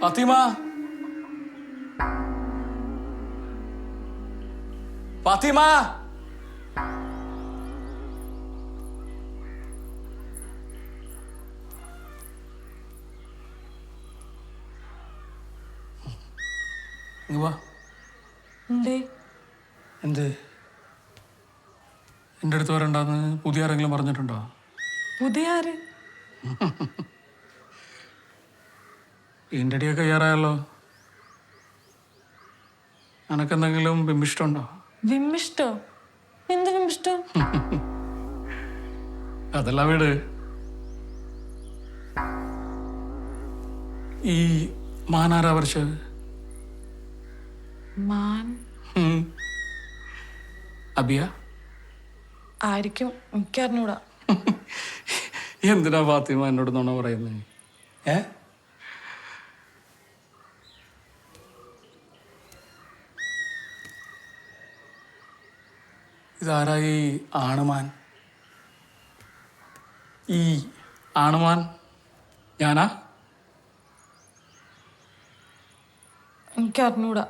ഫാത്തിമ. ഫാത്തിമ. എന്ത്? എന്റെ അടുത്ത് വരണ്ടെന്ന് പുതിയ ആരെങ്കിലും പറഞ്ഞിട്ടുണ്ടോ? പുതിയ ആര്? ഇതിന്റെ അടിയൊക്കെ കയ്യാറായല്ലോ എനക്കെന്തെങ്കിലും ബിംബിഷ്ടമുണ്ടോ വിമ്മിഷ്ടോ? എന്ത് വിമ്മിഷ്ടം? അതല്ല വീട്. ഈ മാനാരാ വരച്ചത് മാൻ. അബിയ? ആയിരിക്കും. എനിക്കറിഞ്ഞൂടാ. എന്തിനാ ഫാത്തിമ എന്നോട് നുണ പറയുന്നത് ഏ? ഇതാരാ ഈ ആണുമാൻ? ഈ ആണുമാൻ ഞാനാ? എനിക്ക് അറിഞ്ഞൂടാ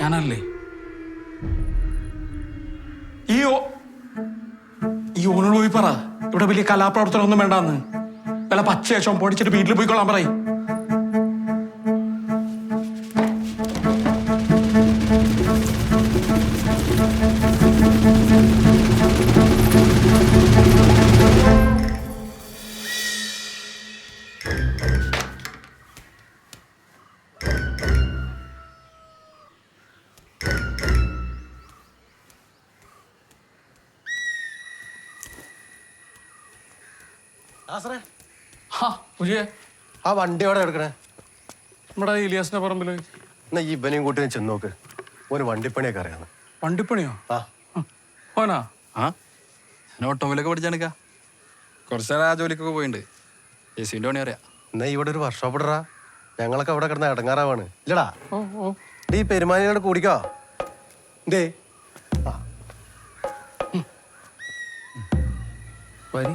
ഞാനല്ലേ? ഈ ഓ- ഈ ഓനോട് പോയി പറ. ഇവിടെ വലിയ കലാപ്രവർത്തനം ഒന്നും വേണ്ടാന്ന്. വല്ല പച്ചയശം പൊടിച്ചിട്ട് വീട്ടിൽ പോയിക്കൊള്ളാൻ പറയും. ഹാ ആ വണ്ടി എവിടെ എടുക്കണേ നമ്മുടെ ഇലിയാസിന്റെ പറമ്പിൽ. എന്നാ ഈ ഇവനെയും കൂട്ടി ചെന്ന് നോക്ക്. ഒരു വണ്ടിപ്പണിയൊക്കെ അറിയാന്ന്. വണ്ടിപ്പണിയോ? ആ. ഓനാ? ആ? ഞാൻ ഓട്ടോമൊബൈലൊക്കെ പഠിച്ചാണിക്ക കുറച്ച് നേരം ആ ജോലിക്കൊക്കെ പോയിട്ടുണ്ട് എ സിന്റെ പണി അറിയാം. എന്നാ ഇവിടെ ഒരു വർക്ക്ഷോപ്പ് ഇടറാ. ഞങ്ങളൊക്കെ അവിടെ കിടന്ന ഇടങ്ങാറാവാണ്. ഇല്ലടാ. ഓ ഓ. ഡീ പെരുമാനിയോട് കൂടിക്കോ. എന്തേ ആ. വരി.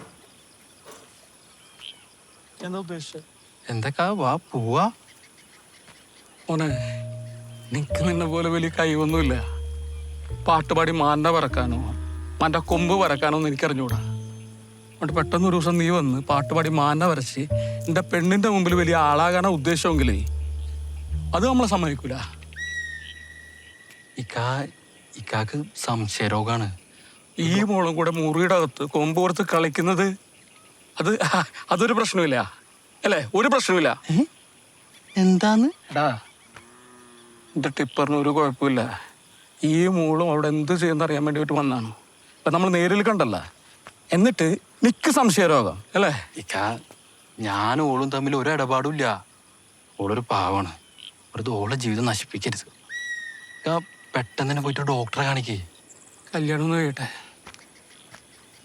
എന്താ ഉദ്ദേശിച്ചത് എന്തൊക്കെ? വാ പോവാ. മോനെ നിനക്ക് നിന്നെ പോലെ വലിയ കഴിവൊന്നുമില്ല. പാട്ടുപാടി മാന്ത പറക്കാനോ മാന്റെ കൊമ്പ് പറക്കാനോ എന്ന് എനിക്കറിഞ്ഞൂടാ. അതുകൊണ്ട് പെട്ടെന്ന് ഒരു ദിവസം നീ വന്ന് പാട്ടുപാടി മാന വരച്ച് എന്റെ പെണ്ണിന്റെ മുമ്പിൽ വലിയ ആളാകാന ഉദ്ദേശമെങ്കിലേ അത് നമ്മളെ സമ്മതിക്കൂല. ഇക്കാ ഇക്കാക്ക് സംശയരോഗാണ്. ഈ മോളും കൂടെ മുറിയുടെ അകത്ത് കൊമ്പ് കൊടുത്ത് കളിക്കുന്നത് അത് അതൊരു പ്രശ്നമില്ല അല്ലേ? ഒരു പ്രശ്നമില്ല എന്താന്ന് എടാ എന്റെ ടിപ്പറിന് ഒരു കുഴപ്പമില്ല. ഈ മൂളും അവിടെ എന്ത് ചെയ്യുന്ന അറിയാൻ വേണ്ടിയിട്ട് വന്നാണ്. അപ്പൊ നമ്മൾ നേരിൽ കണ്ടല്ല. എന്നിട്ട് നിക്ക് സംശയരോഗം അല്ലേ? ഇക്ക ഞാനും ഓളും തമ്മിൽ ഒരു ഇടപാടുമില്ല. ഓളൊരു പാവാണ്. വെറുതെ ഓളെ ജീവിതം നശിപ്പിക്കരുത്. പെട്ടെന്ന് തന്നെ പോയിട്ട് ഡോക്ടറെ കാണിക്കേ. കല്യാണം ഒന്ന് കഴിയട്ടെ.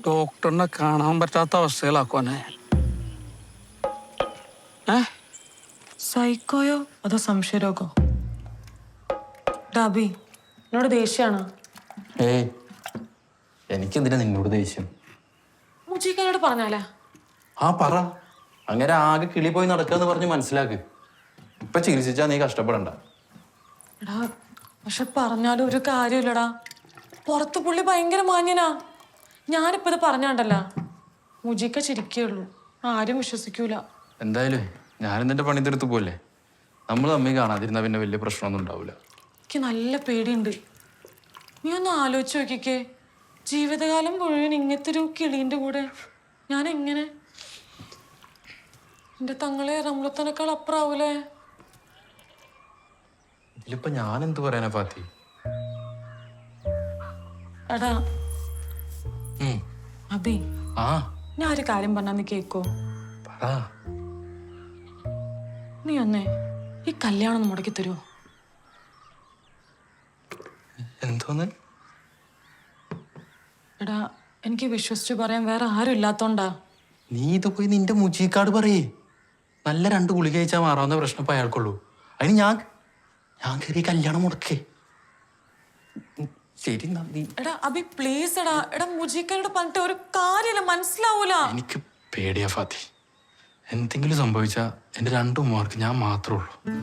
ഡോക്ടറിനെ കാണാൻ പറ്റാത്ത അവസ്ഥയിലാക്കുവാനെ ഏ? സൈക്കോയോ? അതോ സംശയരോഗോ? ഡാബി എന്നോട് ദേഷ്യാണോ? ഏയ് എനിക്കെന്തിനാ നിന്നോട് ദേഷ്യം? മുജീക്കനോട് പറഞ്ഞാലേ. ആ പറ. അങ്ങനെ ആകെ കിളി പോയി നടക്കാന്ന് പറഞ്ഞ് മനസ്സിലാക്ക്. ഇപ്പൊ ചികിത്സിച്ചാ നീ കഷ്ടപ്പെടണ്ട. എടാ പക്ഷെ പറഞ്ഞാലും ഒരു കാര്യമില്ലടാ. പുറത്ത് പുള്ളി ഭയങ്കര മാന്യനാ. ഞാനിപ്പോ ഇത് പറഞ്ഞാണ്ടല്ല. മുജിക്ക ചിരിക്കേ ഉള്ളൂ ആരും വിശ്വസിക്കൂല. എന്തായാലും ഞാനും നിന്റെ പണി തീർത്ത് പോലെ നമ്മൾ തമ്മിൽ കാണാതിരുന്ന പിന്നെ വലിയ പ്രശ്നമൊന്നും ഉണ്ടാവില്ല എനിക്ക് നല്ല പേടിയുണ്ട്. നീ ഒന്ന് ആലോചിച്ച് നോക്കിക്കേ. ജീവിതകാലം മുഴുവൻ ഇങ്ങനത്തെ ഒരു കിളീന്റെ കൂടെ ഞാൻ എങ്ങനെ എന്റെ തങ്ങളെ റംലത്തനേക്കാൾ അപ്പുറാവൂലേ? ഇതിലിപ്പോ ഞാൻ എന്ത് പറയാനാ ഫാത്തി എടാ. അബി ആ. ഞാൻ ഒരു കാര്യം പറഞ്ഞാ നീ കേക്കോ? പറ. നീ ഒന്നേ ഈ കല്യാണം ഒന്ന് മുടക്കി തരുമോ എന്തോന്ന്? എടാ എനിക്ക് വിശ്വസിച്ച് പറയാൻ വേറെ ആരും ഇല്ലാത്തോണ്ടാ. നീ ഇത് പോയി നിന്റെ മുജീക്കാട് പറയേ. നല്ല രണ്ട് ഗുളിക കഴിച്ചാൽ മാറാവുന്ന പ്രശ്നം ഇപ്പൊ അയാൾക്കുള്ളൂ. അതിന് ഞാൻ ഞാൻ കയറി കല്യാണം മുടക്കേ. ശരി നന്ദി. എടാ അബി പ്ലീസ് എടാ. എടാ മുജീക്കനോട് പറഞ്ഞിട്ട് ഒരു കാര്യമില്ല മനസ്സിലാവൂല. എനിക്ക് പേടിയാ ഫാത്തി. എന്തെങ്കിലും സംഭവിച്ചാ എന്റെ രണ്ടു മാർക്ക് ഞാൻ മാത്രമേ ഉള്ളൂ.